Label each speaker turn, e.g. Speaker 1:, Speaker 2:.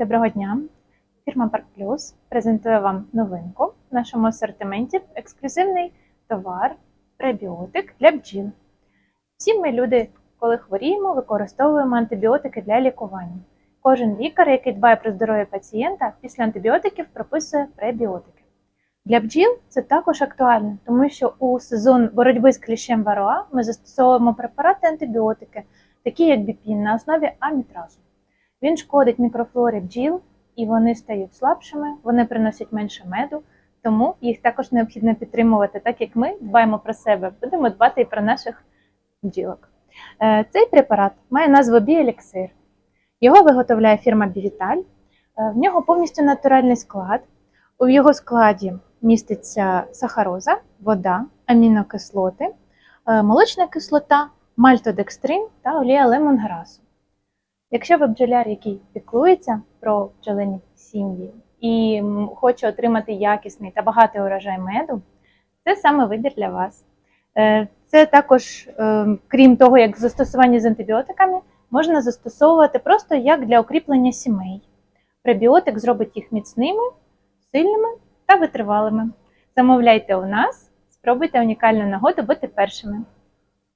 Speaker 1: Доброго дня! Фірма Парк Плюс презентує вам новинку в нашому асортименті ексклюзивний товар, пребіотик для бджіл. Всі ми люди, коли хворіємо, використовуємо антибіотики для лікування. Кожен лікар, який дбає про здоров'я пацієнта, після антибіотиків прописує пребіотики. Для бджіл це також актуально, тому що у сезон боротьби з кліщем вароа ми застосовуємо препарати антибіотики, такі як біпін на основі амітразу. Він шкодить мікрофлорі бджіл, і вони стають слабшими, вони приносять менше меду, тому їх також необхідно підтримувати, так як ми дбаємо про себе, будемо дбати і про наших бджілок. Е, Цей препарат має назву Біеліксир. Його виготовляє фірма Бівіталь. Е, В нього повністю натуральний склад. У його складі міститься сахароза, вода, амінокислоти, е, молочна кислота, мальтодекстрин та олія лемонграсу. Якщо ви бджоляр, який піклується про бджолині сім'ї і хоче отримати якісний та багатий урожай меду, це саме вибір для вас. Е, Це також, е, крім того, як застосування з антибіотиками, можна застосовувати просто як для укріплення сімей. Пребіотик зробить їх міцними, сильними та витривалими. Замовляйте у нас, спробуйте унікальну нагоду бути першими.